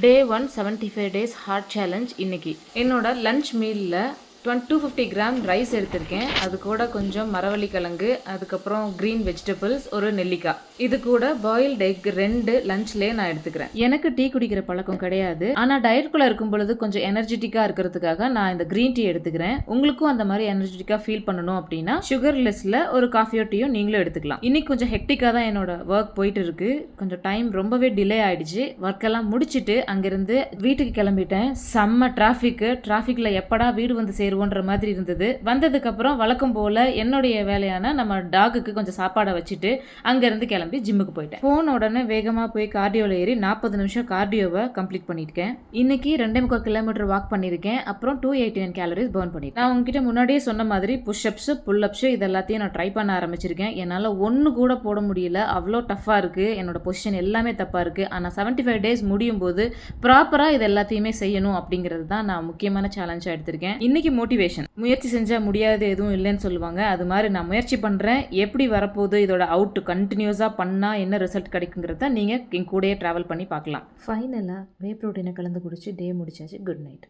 Day one seventy five days hard challenge இன்னைக்கு. என்னோட lunch மீலில் twenty two fifty gram rice எடுத்திருக்கேன். அது கூட கொஞ்சம் மரவள்ளி கிழங்கு அதுக்கப்புறம் க்ரீன் வெஜிடபிள்ஸ் ஒரு நெல்லிக்காய். இது கூட பாயில்டு எக் ரெண்டு லஞ்ச்லேயே நான் எடுத்துக்கிறேன். எனக்கு டீ குடிக்கிற பழக்கம் கிடையாது. ஆனால் டயட்குள்ளே இருக்கும் பொழுது கொஞ்சம் எனர்ஜெட்டிக்காக இருக்கிறதுக்காக நான் இந்த க்ரீன் டீ எடுத்துக்கிறேன். உங்களுக்கும் அந்த மாதிரி எனர்ஜெட்டிக்காக ஃபீல் பண்ணணும் அப்படின்னா சுகர் லெஸ்ஸில் ஒரு காஃபியோ டீயோ நீங்களும் எடுத்துக்கலாம். இன்னைக்கு கொஞ்சம் ஹெக்டிக்காக தான் என்னோட ஒர்க் போயிட்டு இருக்கு கொஞ்சம் டைம் ரொம்பவே டிலே ஆயிடுச்சு. ஒர்க் எல்லாம் முடிச்சுட்டு அங்கிருந்து வீட்டுக்கு கிளம்பிட்டேன். செம்ம டிராஃபிக்கு டிராஃபிக்கில் எப்படா வீடு வந்து சேருவோன்ற மாதிரி இருந்தது. வந்ததுக்கப்புறம் வழக்கம் போல என்னுடைய வேலையான நம்ம டாகுக்கு கொஞ்சம் சாப்பாடை வச்சுட்டு அங்கேருந்து கிளம்பி ஜிம்முக்கு போயிட்டேன். போன உடனே வேகமாக போய் கார்டியோவில் ஏறி நாற்பது நிமிஷம் கார்டியோவை கம்ப்ளீட் பண்ணியிருக்கேன். இன்னைக்கு ரெண்டே முக்கால் கிலோமீட்டர் வாக் பண்ணியிருக்கேன். அப்புறம் two eighty nine calories burn பண்ணியிருக்கேன். நான் உங்ககிட்ட முன்னாடியே சொன்ன மாதிரி புஷ்அப்ஸு புல்லப்ஸ் இது எல்லாத்தையும் நான் ட்ரை பண்ண ஆரம்பிச்சிருக்கேன். என்னால் ஒன்று கூட போட முடியல. அவ்வளோ டஃப்பாக இருக்குது என்னோட பொசிஷன் எல்லாமே தப்பாக இருக்குது ஆனால் செவன்ட்டி ஃபைவ் டேஸ் முடியும் போது ப்ராப்பராக இது எல்லாத்தையுமே செய்யணும் அப்படிங்கிறது தான் நான் முக்கியமான சேலஞ்சாக எடுத்திருக்கேன். இன்னைக்கு மோட்டிவேஷன் முயற்சி செஞ்சால் முடியாது எதுவும் இல்லைன்னு சொல்லுவாங்க. அது மாதிரி நான் முயற்சி பண்ணுறேன் எப்படி வரப்போகுது இதோட அவுட் கண்டினியூஸாக பண்ணால் என்ன ரிசல்ட் கிடைக்குங்கிறத நீங்கள் என் கூடயே ட்ராவல் பண்ணி பார்க்கலாம். ஃபைனலாக வே ப்ரோட்டீனை கலந்து குடிச்சு டே முடிச்சாச்சு குட் நைட்